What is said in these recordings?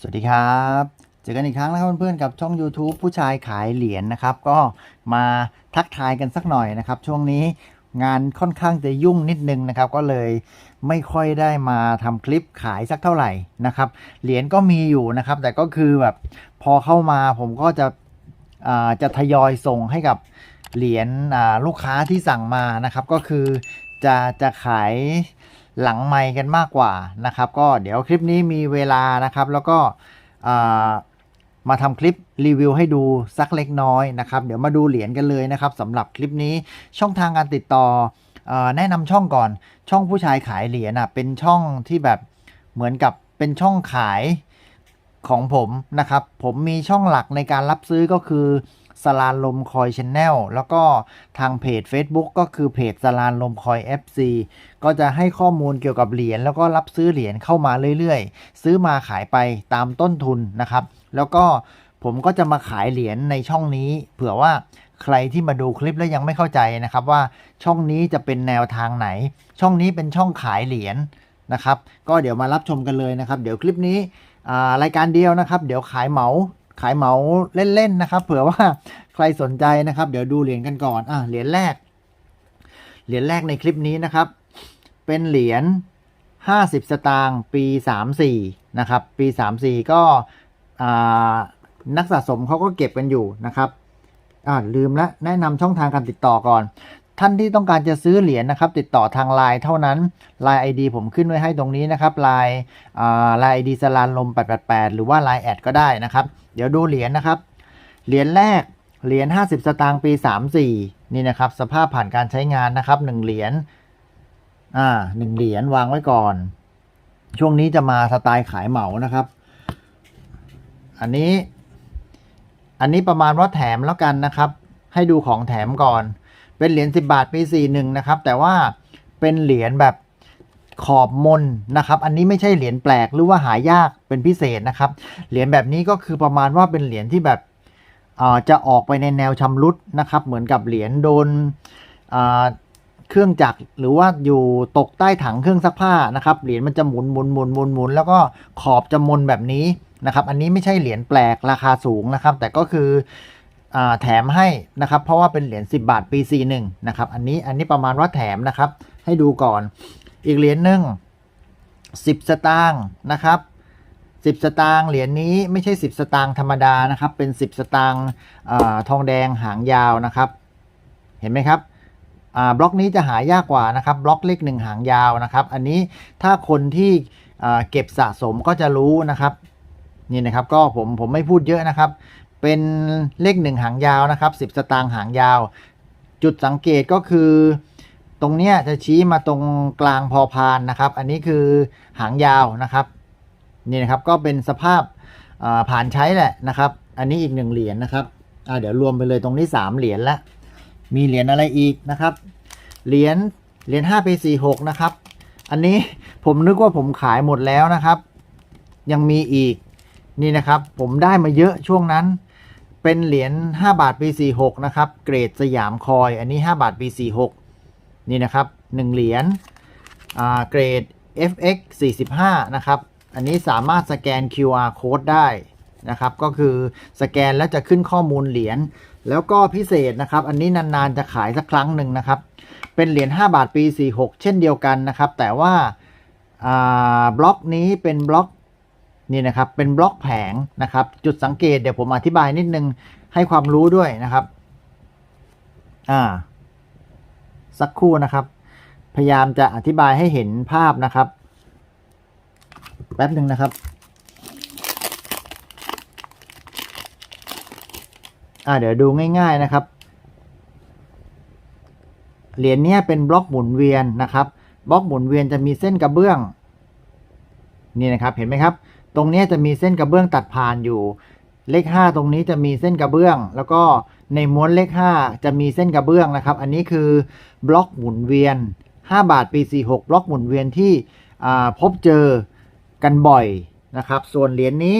สวัสดีครับ เจอกันอีกครั้งนะครับเพื่อนๆกับช่อง YouTube ผู้ชายขายเหรียญนะครับ ก็มาทักทายกันสักหน่อยนะครับ ช่วงนี้งานค่อนข้างจะยุ่งนิดนึงนะครับ ก็เลยไม่ค่อยได้มาทำคลิปขายสักเท่าไหร่นะครับ เหรียญก็มีอยู่นะครับ แต่ก็คือแบบพอเข้ามาผมก็จะอ่าจะทยอยส่งให้กับเหรียญอ่าลูกค้าที่สั่งมานะครับ ก็คือจะจะขาย หลังไมค์กันมากกว่านะครับ ก็เดี๋ยวคลิปนี้มีเวลานะครับ แล้วก็มาทำคลิปรีวิวให้ดูสักเล็กน้อยนะครับ เดี๋ยวมาดูเหรียญกันเลยนะครับสำหรับคลิปนี้ช่องทางการติดต่อออแนะนำช่องก่อน ช่องผู้ชายขายเหรียญอะเป็นช่องที่แบบเหมือนกับเป็นช่องขายของผมนะครับ ผมมีช่องหลักในการรับซื้อก็คือ สลานลมคอยชแนลแล้วก็ทางเพจ Facebook ก็คือเพจสลานลมคอย FC ก็จะให้ข้อมูลเกี่ยวกับเหรียญแล้วก็รับซื้อเหรียญเข้ามาเรื่อยๆ ซื้อมาขายไปตามต้นทุนนะครับ แล้วก็ผมก็จะมาขายเหรียญในช่องนี้ เผื่อว่าใครที่มาดูคลิปแล้วยังไม่เข้าใจนะครับ ว่าช่องนี้จะเป็นแนวทางไหน ช่องนี้เป็นช่องขายเหรียญนะครับ ก็เดี๋ยวมารับชมกันเลยนะครับ เดี๋ยวคลิปนี้รายการเดียวนะครับ เดี๋ยวขายเหมา ขายเหมาเล่นๆนะครับ เผื่อว่าใครสนใจนะครับ เดี๋ยวดูเหรียญกันก่อนอะเหรียญแรก เหรียญแรกในคลิปนี้นะครับ เป็นเหรียญ50 สตางค์ปี 34นะครับ ปี 34 ก็อ่านักสะสมเขาก็เก็บกันอยู่นะครับอ่าลืมละแนะนำช่องทางการติดต่อก่อน ท่านที่ต้องการจะซื้อเหรียญนะครับ ติดต่อทางไลน์เท่านั้น Line ID ผมขึ้นไว้ให้ตรงนี้นะครับ Line อ่า Line ID สลานลม 888 หรือว่า Line แอดก็ได้นะครับ เดี๋ยวดูเหรียญนะครับ เหรียญแรกเหรียญ50 สตางค์ปี 34 นี่นะครับ สภาพผ่านการใช้งานนะครับ1เหรียญอ่าหนึ่งเหรียญวางไว้ก่อน ช่วงนี้จะมาสไตล์ขายเหมานะครับ อันนี้ อันนี้ประมาณว่าแถมแล้วกันนะครับ ให้ดูของแถมก่อน เป็นเหรียญ10 บาทปี41นะครับ แต่ว่าเป็นเหรียญแบบขอบมนนะครับ อันนี้ไม่ใช่เหรียญแปลกหรือว่าหายากเป็นพิเศษนะครับ เหรียญแบบนี้ก็คือประมาณว่าเป็นเหรียญที่แบบจะออกไปในแนวชำรุดนะครับ เหมือนกับเหรียญโดนเครื่องจักรหรือว่าอยู่ตกใต้ถังเครื่องซักผ้านะครับ เหรียญมันจะหมุนหมุนหมุนหมุนหมุนแล้วก็ขอบจะมนแบบนี้นะครับ อันนี้ไม่ใช่เหรียญแปลกราคาสูงนะครับ แต่ก็คือ แถมให้นะครับ เพราะว่าเป็นเหรียญ10 บาทปี 41 นะครับ อันนี้อันนี้ประมาณว่าแถมนะครับ ให้ดูก่อน อีกเหรียญหนึ่ง10 สตางค์นะครับ10 สตางค์เหรียญนี้ไม่ใช่ 10 สตางค์ธรรมดานะครับ เป็น 10 สตางค์ทองแดงหางยาวนะครับ เห็นไหมครับบล็อกนี้จะหายากกว่านะครับ บล็อกเลขหนึ่งหางยาวนะครับ อันนี้ถ้าคนที่เก็บสะสมก็จะรู้นะครับนี่นะครับก็ผมผมไม่พูดเยอะนะครับ เป็นเลขหนึ่งหางยาวนะครับสิบสตางค์หางยาว จุดสังเกตก็คือ ตรงเนี้ยจะชี้มาตรงกลางพอพานนะครับ อันนี้คือหางยาวนะครับนี่นะครับก็เป็นสภาพาผ่านใช้แหละนะครับ อันนี้อีกหนึ่งเหรียญนะครับเดี๋ยวรวมไปเลยตรงนี้สามเหรียญละมีเหรียญอะไรอีกนะครับเหรียญเหรียญ5ปี46นะครับ อันนี้ผมนึกว่าผมขายหมดแล้วนะครับ ยังมีอีกนี่นะครับ ผมได้มาเยอะช่วงนั้น เป็นเหรียญ5บาทปี46นะครับเกรดสยามคอยอันนี้ 5 บาทปี46นี่นะครับ1เหรียญเกรด FX 45นะครับอันนี้สามารถสแกน QR code ได้นะครับก็คือสแกนแล้วจะขึ้นข้อมูลเหรียญแล้วก็พิเศษนะครับ อันนี้นานๆจะขายสักครั้งหนึ่งนะครับ เป็นเหรียญ5บาทปี46 เช่นเดียวกันนะครับ แต่ว่าอ่าบล็อกนี้เป็นบล็อก นี่นะครับเป็นบล็อกแผงนะครับ จุดสังเกตเดี๋ยวผมอธิบายนิดนึงให้ความรู้ด้วยนะครับ อ่า สักครู่นะครับ พยายามจะอธิบายให้เห็นภาพนะครับ แป๊บหนึ่งนะครับ อ่าเดี๋ยวดูง่าย ๆนะครับเหรียญนี้เป็นบล็อกหมุนเวียนนะครับ บล็อกหมุนเวียนจะมีเส้นกระเบื้อง นี่นะครับเห็นไหมครับ ตรงนี้จะมีเส้นกระเบื้องตัดผ่านอยู่ เลข 5 ตรงนี้จะมีเส้นกระเบื้อง แล้วก็ในม้วนเลข 5 จะมีเส้นกระเบื้องนะครับ อันนี้คือบล็อกหมุนเวียน 5 บาทปี 46 บล็อกหมุนเวียนที่พบเจอกันบ่อยนะครับ ส่วนเหรียญนี้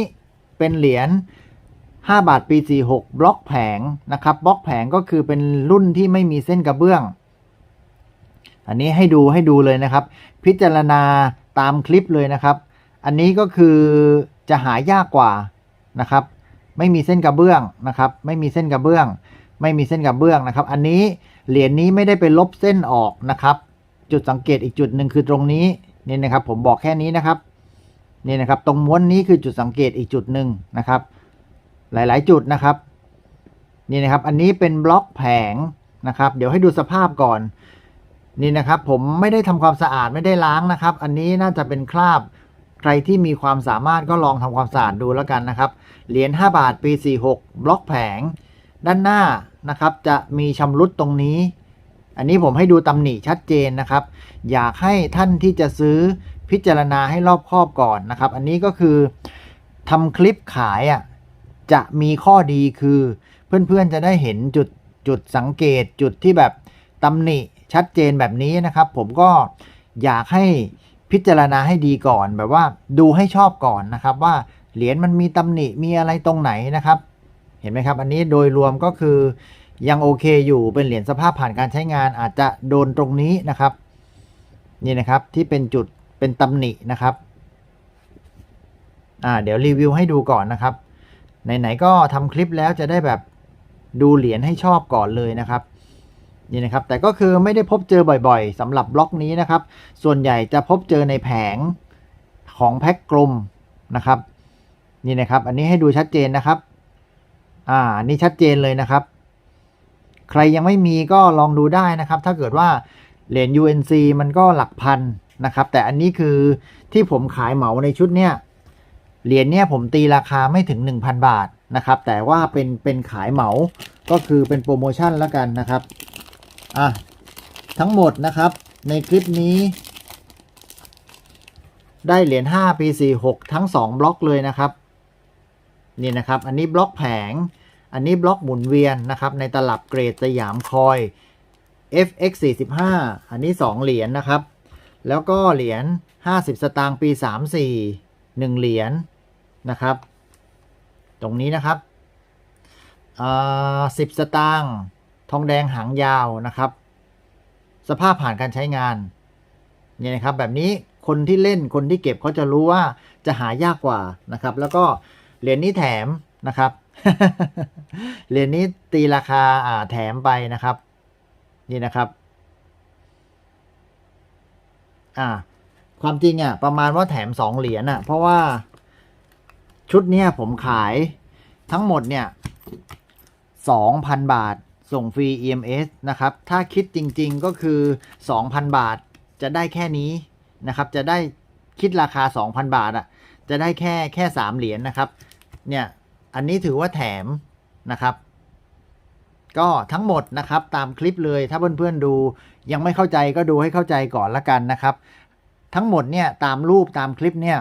เป็นเหรียญ5 บาทปี 46 บล็อกแผงนะครับบล็อกแผงก็คือเป็นรุ่นที่ไม่มีเส้นกระเบื้อง อันนี้ให้ดูให้ดูเลยนะครับ พิจารณาตามคลิปเลยนะครับ อันนี้ก็คือจะหายากกว่านะครับ ไม่มีเส้นกระเบื้องนะครับ ไม่มีเส้นกระเบื้อง ไม่มีเส้นกระเบื้องนะครับ อันนี้เหรียญนี้ไม่ได้ไปลบเส้นออกนะครับ จุดสังเกตอีกจุดหนึ่งคือตรงนี้นี่นะครับ ผมบอกแค่นี้นะครับนี่นะครับ ตรงม้วนนี้คือจุดสังเกตอีกจุดหนึ่งนะครับ หลายๆ จุดนะครับนี่นะครับ อันนี้เป็นบล็อกแผงนะครับ เดี๋ยวให้ดูสภาพก่อนนี่นะครับ ผมไม่ได้ทำความสะอาดไม่ได้ล้างนะครับ อันนี้น่าจะเป็นคราบ ใครที่มีความสามารถก็ลองทำความสะอาดดูแล้วกันนะครับ เหรียญ5บาทปี 46 บล็อกแผง ด้านหน้านะครับ จะมีชำรุดตรงนี้ อันนี้ผมให้ดูตำหนิชัดเจนนะครับ อยากให้ท่านที่จะซื้อพิจารณาให้รอบคอบก่อนนะครับ อันนี้ก็คือทำคลิปขายอะจะมีข้อดีคือเพื่อนๆจะได้เห็นจุดจุดสังเกตจุดที่แบบตำหนิชัดเจนแบบนี้นะครับ ผมก็อยากให้ พิจารณาให้ดีก่อนแบบว่าดูให้ชอบก่อนนะครับ ว่าเหรียญมันมีตำหนิมีอะไรตรงไหนนะครับ เห็นไหมครับ อันนี้โดยรวมก็คือยังโอเคอยู่เป็นเหรียญสภาพผ่านการใช้งานอาจจะโดนตรงนี้นะครับ นี่นะครับที่เป็นจุดเป็นตำหนินะครับอ่าเดี๋ยวรีวิวให้ดูก่อนนะครับไหนๆก็ทำคลิปแล้วจะได้แบบดูเหรียญให้ชอบก่อนเลยนะครับ นี่นะครับแต่ก็คือไม่ได้พบเจอบ่อยๆสำหรับบล็อกนี้นะครับ ส่วนใหญ่จะพบเจอในแผงของแพ็คกลมนะครับนี่นะครับ อันนี้ให้ดูชัดเจนนะครับ อ่านี้ชัดเจนเลยนะครับ ใครยังไม่มีก็ลองดูได้นะครับ ถ้าเกิดว่าเหรียญ UNC มันก็หลักพันนะครับ แต่อันนี้คือที่ผมขายเหมาในชุดเนี้ยเหรียญเนี้ยผมตีราคาไม่ถึง 1,000 บาทนะครับ แต่ว่าเป็นเป็นขายเหมาก็คือเป็นโปรโมชั่นแล้วกันนะครับ อะทั้งหมดนะครับในคลิปนี้ ได้เหรียญ5ปี46ทั้ง 2 บล็อกเลยนะครับนี่นะครับ อันนี้บล็อกแผง อันนี้บล็อกหมุนเวียนนะครับ ในตลับเกรดสยามคอย FX 45อันนี้ 2 เหรียญนะครับ แล้วก็เหรียญ50 สตางค์ปี 34 1 เหรียญนะครับ ตรงนี้นะครับอ่า10 สตางค์ ทองแดงหางยาวนะครับ สภาพผ่านการใช้งานเนี่ยนะครับแบบนี้คนที่เล่นคนที่เก็บเขาจะรู้ว่าจะหายากกว่านะครับ แล้วก็เหรียญนี้แถมนะครับเหรียญนี้ตีราคาอ่าแถมไปนะครับ นี่นะครับอ่าความจริงอะประมาณว่าแถมสองเหรียญอะเพราะว่าชุดเนี้ยผมขายทั้งหมดเนี่ยสองพันบาท ส่งฟรี EMS นะครับ ถ้าคิดจริงๆก็คือ 2,000 บาทจะได้แค่นี้นะครับ จะได้คิดราคา 2,000 บาทอะ จะได้แค่แค่ 3 เหรียญนะครับ เนี่ย อันนี้ถือว่าแถมนะครับ ก็ทั้งหมดนะครับตามคลิปเลย ถ้าเพื่อนๆดูยังไม่เข้าใจก็ดูให้เข้าใจก่อนละกันนะครับ ทั้งหมดเนี่ยตามรูปตามคลิปเนี่ย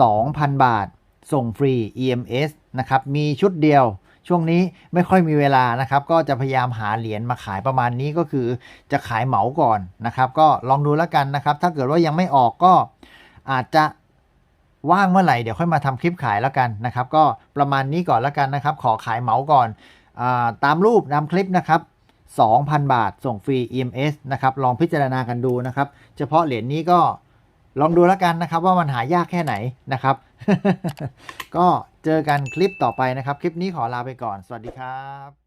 2,000 บาท ส่งฟรี EMS นะครับ มีชุดเดียว ช่วงนี้ไม่ค่อยมีเวลานะครับ ก็จะพยายามหาเหรียญมาขายประมาณนี้ก็คือจะขายเหมาก่อนนะครับ ก็ลองดูแล้วกันนะครับ ถ้าเกิดว่ายังไม่ออกก็อาจจะว่างเมื่อไหร่เดี๋ยวค่อยมาทำคลิปขายแล้วกันนะครับ ก็ประมาณนี้ก่อนแล้วกันนะครับ ขอขายเหมาก่อนอตามรูปตามคลิปนะครับ2,000 บาท ส่งฟรี EMS นะครับ ลองพิจารณากันดูนะครับ เฉพาะเหรียญนี้ก็ลองดูแล้วกันนะครับ ว่ามันหายากแค่ไหนนะครับ ก็ เจอกันคลิปต่อไปนะครับ คลิปนี้ขอลาไปก่อน สวัสดีครับ